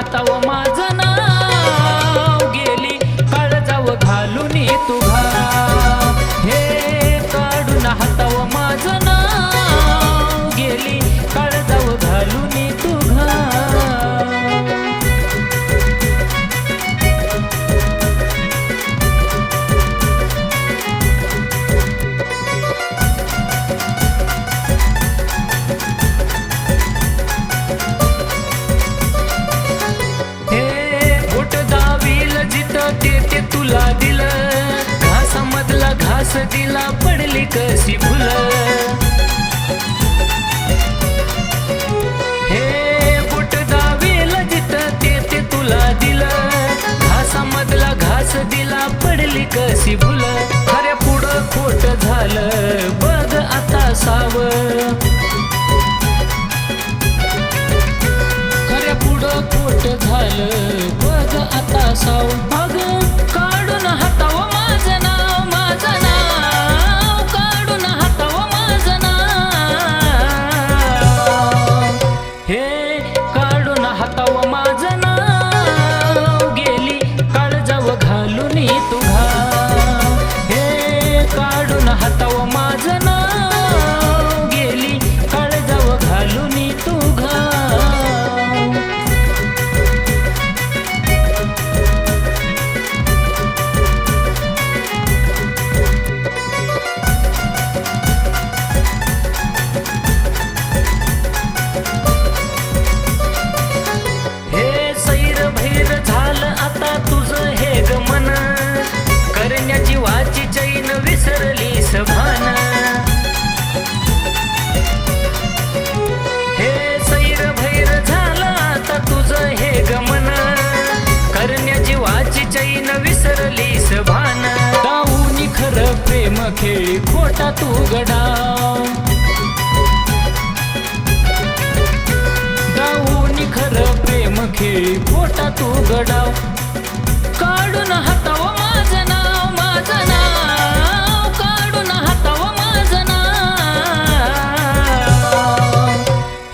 हाताव माझं घासामधला पडली कशी फुल. हे फुट दावेल जित ते ते तुला दिलं. घासामधला घास दिला पडली कशी फुल. अरे पुढं खोट झालं बघ आता साव. खरे पुढं खोट झालं बघ आता साव. खेळी पोटा तू गडाव गाऊनी प्रेम खेळी पोटा तू गडाव काढून हाताव माझं नाव माझं नाव. काढून हाताव माझं नाव.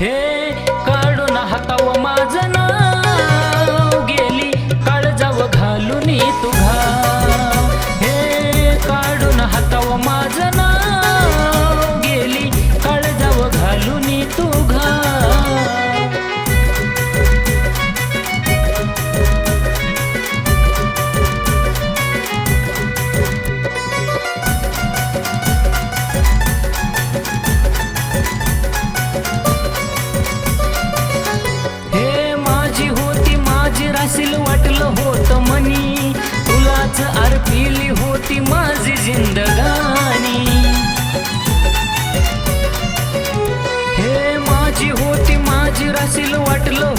हे काढून हाताव माझं नाव. माझं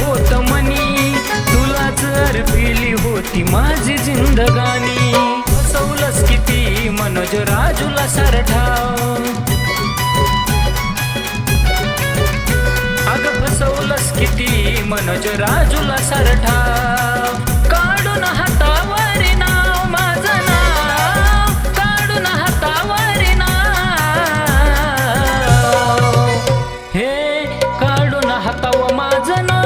होत मनी. तुला जर पिली होती माझी जिंदगानी. सौलस किती मनोज राजूला सरठाव अग हसवलंस किती मनोज राजूला सरठाव काढून हातावर नाव माझं नाव. काढून हातावर नाव. हे काढून हातावं माझं नाव.